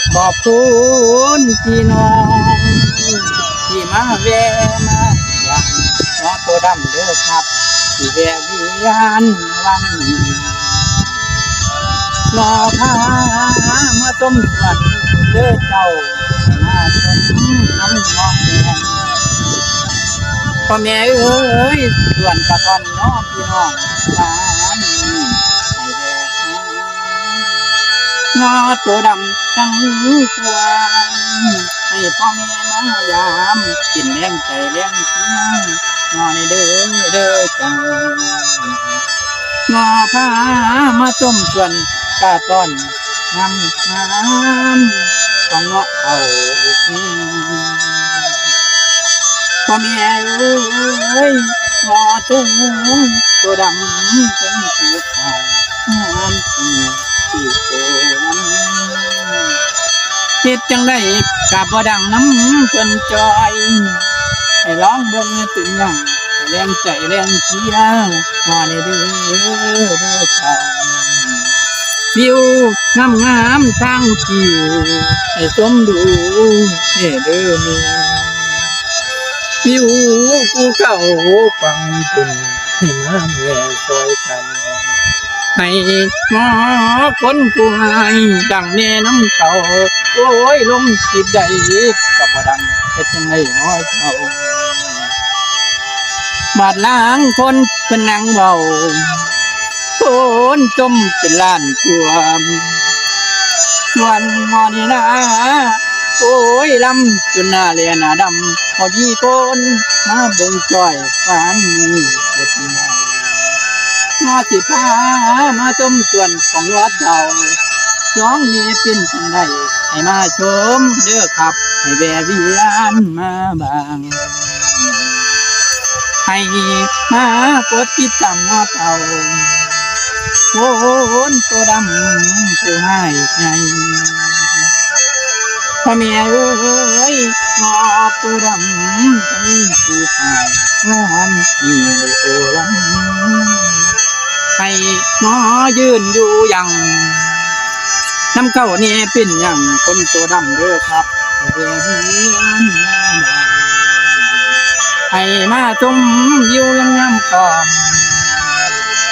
บขอบคุณพี่น้องที่มาแวะมาอย่างน้อตัวดำเด้อครับที่แวะเวียนวันนอพามาต้มสวนเด้อเจ้ามาชมน้ำน้องแม่พ่อแม่เอ้ยส่วนกระทอนน้องพี่น้องมา งอตัวดำทั้งกวางให้พ่อแม่มายามกินเลี้ยงใจเลี้ยงเที่ยงงอในเด้อเด้อจังงอพามาต้มส่วนกาต้อนงามงามของเงาะเอาพ่อแม่เอ้ยหมอถึงตัวดำเป็นสีขาวงามสี สีโตน้ำเฮ็ดจังได้กาบบ่ดังน้ำเพิ่นจอย ให้ร้องเบิ่งตื่นยังแรงใจแรงเชียร์มาในเด้อเด้อชาววิวงามงามทางผิวให้สมดูเด้เด้อเมียผิวกูเก่าฟังคุณให้มาแม่ซอยกัน ให้หมอคนป่วยดังแน่น้ำเต่าโอ้ยลมติดใดกับดังเฮ็ดจังไงน้อยเท่าบาดล้างคนเป็นนางเบาคนจมเป็นล้านกวมส่วนมอนี่นะโอ้ยลำจนหน้าเลียหน้าดำพอดีคนมาเบิ่งจ้อยฝันเกิดไง งอสิพามาชมส่วนของวัดเจ้าน้องนี่เป็นจังไดให้มาชมเด้อครับ ให้แวะเวียนมาบางให้มากดติดตามงอเต่าโอนตัวดำผู้ให้ไงพ่อแม่เอ้ยงอปูดำทั้งผู้หายงอนมีโอลำ ให้งอยืนอยู่ยังน้ำเก้านี่เป็นอย่างคนตัวดำเด้อครับเรียนมาให้มาจมอยู่ยังงามกอม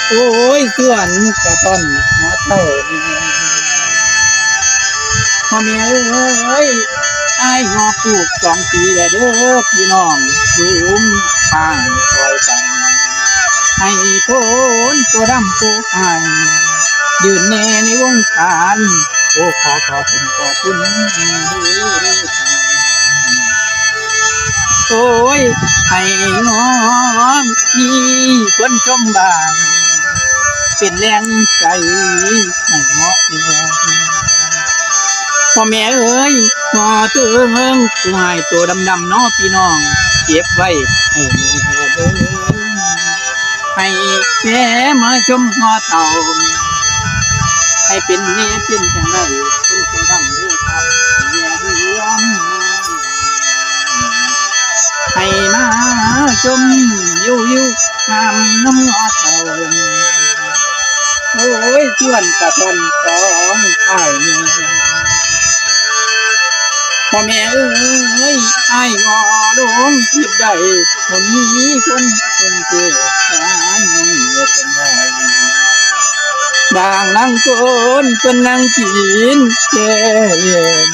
โอ้ยส่วนกระต้นหัวเต่านี่พ่อแม่เอ้ยไอ้ายงอปลูกสองปีแล้วเด้อพี่น้องสูงป้างคอยกัน ให้โทนตัวดำตัวหายยืนแน่ในวงการโอ้ขอขอคุณขอคุณด้อโอ้ยให้งอนมีคนชมบางเป็นแรงใจให้งาะเนียพ่อแม่เอ้ยหมอเตืองผู้ให้ตัวดำๆเนาะพี่น้อง เก็บไว้ให้แม่เด้อ ให้แม่มาชมหอเต่าให้เป็นแม่เป็นจังไรคนตัวดำเด้อครับให้แม่เรื่อนให้มาชมยู่อยู่งามน้ำหอเต่าโอ้ยชวนกระทอนสองอ้ายนี่พ่อแม่เอ้ยไอ้ายงอดงคิดได้ผมมีคนคนเกิด นไงบางนั่งคนเป็นนั่งกินแก่เลียน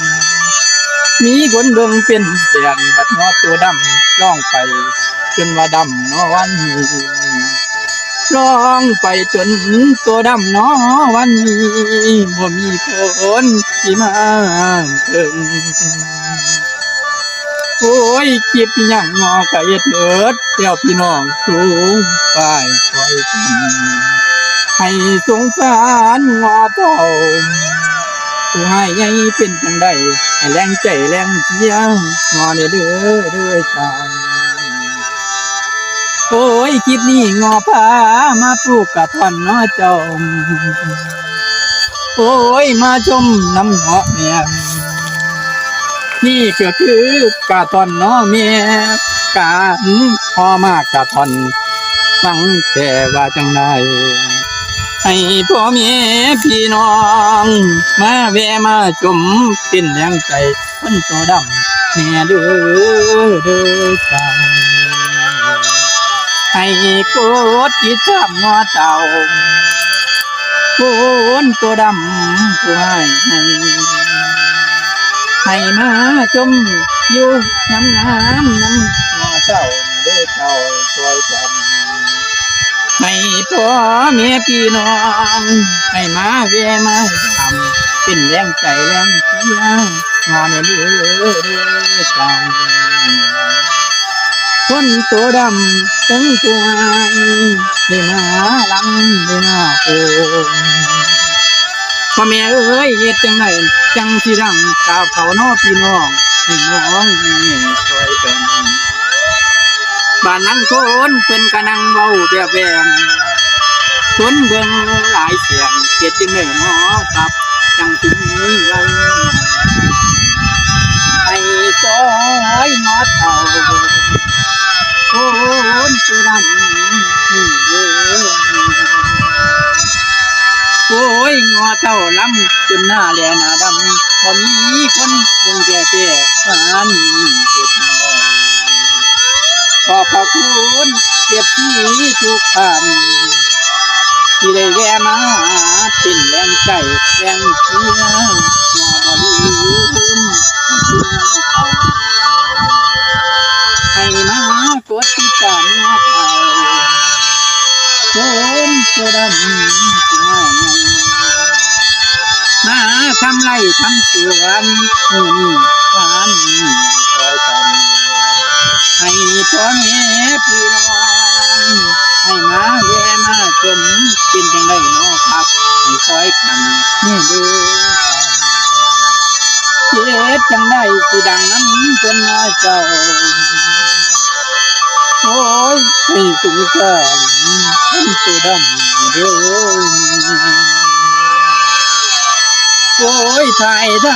มีคนเบิ่งเป็นเตียนบัดงอตัวดำร้องไป จนว่าดำนอวันนี้ร้องไปจนตัวดำนอวันนี้บ่มีคนที่มาเพิ่ง โอ้ยคิดยังงอไก่เถิดเจ้าพี่น้องสูงไปคอยกันให้สงสารงอเต่าผู้ให้ใหญ่เป็นจังใดให้แรงใจแรงเที่ยงงอเด้อเด้อเด้อเจ้าโอ้ยคลิปนี้งอพามาปลูกกระท่อนนาะเจ้าโอ้ยมาชมน้ำเหาะเนี่ย นี่ก็คือกาตอนน้อเมียกาพอมากกาตอนฟังแต่ว่าจังไดให้ให้พ่อแม่พี่น้อง มาแวะมาชมเป็นแรงใจคนโตดำแน่เด้อเด้อใจให้กดติตามงอเต่าคนโตดำผู้ให้ ให้มาชมอยู่น้ำน้ำน้ำหัวเจ้าเด้อเจ้าช่วยกันให้พ่อแม่พี่น้องให้มาเวมาทำเป็นแรงใจแรงเชียร์งอนเด้อเด้อเจ้าคนตัวดำตั้งตัวได้มาลำได้มาโกงพ่อแม่เอ้ยเฮ็ดจังไดจังสิรังกาวเขาน้อพี่น้องให้น้องแม่ช่วยกันบ้านนังคนเพิ่นก็นั่งเว้าแบบแวงทนเบิ่งหลายเสียงเฮ็ดจังไดน้อครับ จังสิมีไว้ให้ซอยนอเท่าโคนสุดำนี่เด้อ เท่าลำจนหน้าแหลหน้าดำบ่มีคนเบิ่งแก่แก่ฟานเจ็บน้อยขอบพระคุณเก็บที่ทุกท่านที่ได้แวะมาเป็นแรงใจแรงเชียร์อย่าบ่ลืมให้มากดติดตามเท่าคนตัวดำที่ง่ายาทำไรทำสวนมือนี่ฟานคอยกันให้พ่อแม่พี่น้องให้มาแวะมาชมเป็นจังไดเนาะครับให้คอยกันนี่เด้อเจ็ดจังได้สิดังน้ำจนน้อยเจ้า โอ้ยให้สุขสันต์คนตัวดำเด้อ โอ้ยถ่ายท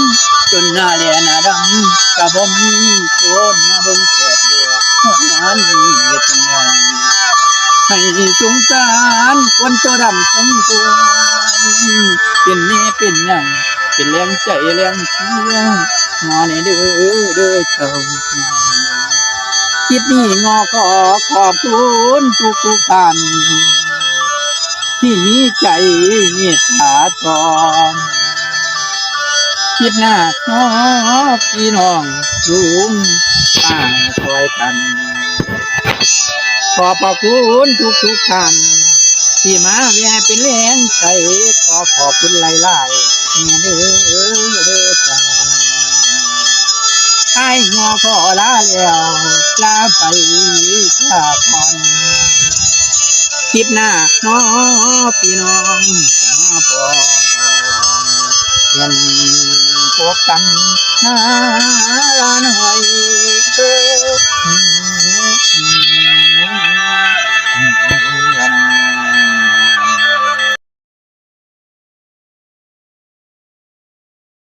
ำจนหน้าแหลหน้าดำกะบ่มีคนมาเบิ่งแก่ตัวงานนี้เฮ็ดจังไดให้สงสารคนตัวดำทั้งตัวเป็นแม่เป็นหยังเป็นแรงใจแรงเชียร์งอนี่เด้อเด้อเจ้าคลิปนี้งอขอขอบคุณทุกทุกท่านที่มีใจเมตตาตอม คลิปหน้าขอพี่น้องลุงป้าคอยกัน ขอบพระคุณทุกทุกท่านที่มาแวะเป็นแรงใจขอขอบคุณหลายๆแม่เด้อเด้อจ้าไอ้งอขอลาแล้วลาไปข้าพรคลิปหน้าน้อพี่น้อง ลนพวกกันาลานหอยเออ